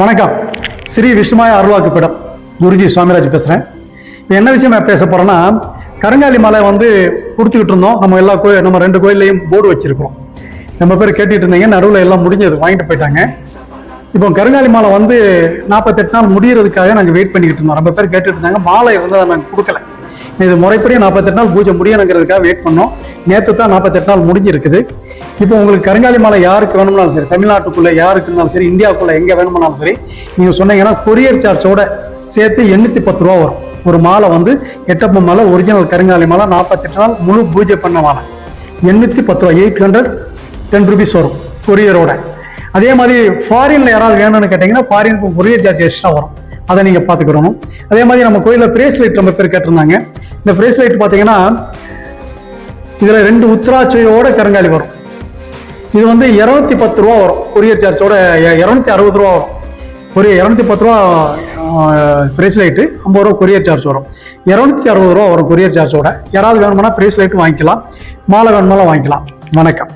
வணக்கம். ஸ்ரீ விஷ்ணுமாய அருள்வாக்கு பீடம். குருஜி சுவாமிராஜ் பேசுகிறேன் இப்போ என்ன விஷயம் நான் பேச போகிறேன்னா கருங்காலி மலை வந்து கொடுத்துக்கிட்டு இருந்தோம். நம்ம எல்லா கோயில் நம்ம ரெண்டு கோயில்லையும் போர்டு வச்சுருக்கிறோம். நம்ம பேர் கேட்டுட்டு இருந்தீங்க. நடுவில் எல்லாம் முடிஞ்சது. வாங்கிட்டு போயிட்டாங்க. இப்போ கருங்காலி மாலை வந்து நாற்பத்தெட்டு நாள் முடியறதுக்காக நாங்கள் வெயிட் பண்ணிக்கிட்டு இருந்தோம். ரொம்ப பேர் கேட்டுட்டு இருந்தாங்க. மாலை வந்து அதை நாங்கள் கொடுக்கல. இது முறைப்படி நாற்பத்தெட்டு நாள் பூஜை முடியணுங்கிறதுக்காக வெயிட் பண்ணோம். நேற்று தான் நாற்பத்தெட்டு நாள் முடிஞ்சிருக்குது. இப்போ உங்களுக்கு கருங்காலி மாலை யாருக்கு வேணும்னாலும் சரி தமிழ்நாட்டுக்குள்ள யாருக்கு இருந்தாலும் சரி இந்தியாவுக்குள்ளே எங்கே வேணும்னாலும் சரி நீங்கள் சொன்னீங்கன்னா கொரியர் சார்ஜோட சேர்த்து எண்ணூற்றி பத்து ரூபா வரும். ஒரு மாலை வந்து எட்டப்ப மாலை ஒரிஜினல் கருங்காலி மாலை நாற்பத்தெட்டு நாள் முழு பூஜை பண்ண மாலை. எண்ணூற்றி பத்து ரூபா எயிட் ஹண்ட்ரட் டென் ருபீஸ் வரும் கொரியரோட அதே மாதிரி ஃபாரின்ல யாராவது வேணும்னு கேட்டிங்கன்னா ஃபாரினுக்கு கொரியர் சார்ஜ் எக்ஸ்ட்ரா வரும். அதை நீங்கள் பார்த்துக்கிடணும் அதே மாதிரி நம்ம கோயிலில் பிரேஸ்லைட் நம்ம பேர் கேட்டிருந்தாங்க. இந்த பிரேஸ்லைட் பார்த்தீங்கன்னா இதில் ரெண்டு உத்தராட்சியோட கருங்காலி வரும். இது வந்து இரநூத்தி பத்து ரூபா வரும். கொரியர் சார்ஜோட இரநூத்தி அறுபது ரூபா வரும். ஒரு இரநூத்தி பத்து ரூபா பிரேஸ்லைட்டு ஐம்பது ரூபா கொரியர் சார்ஜ் வரும். இரநூத்தி அறுபது ரூபா வரும் கொரியர் சார்ஜோட யாராவது வேணுமானா பிரேஸ்லைட் வாங்கிக்கலாம். மாலை வேணுமாலாம் வாங்கிக்கலாம். வணக்கம்.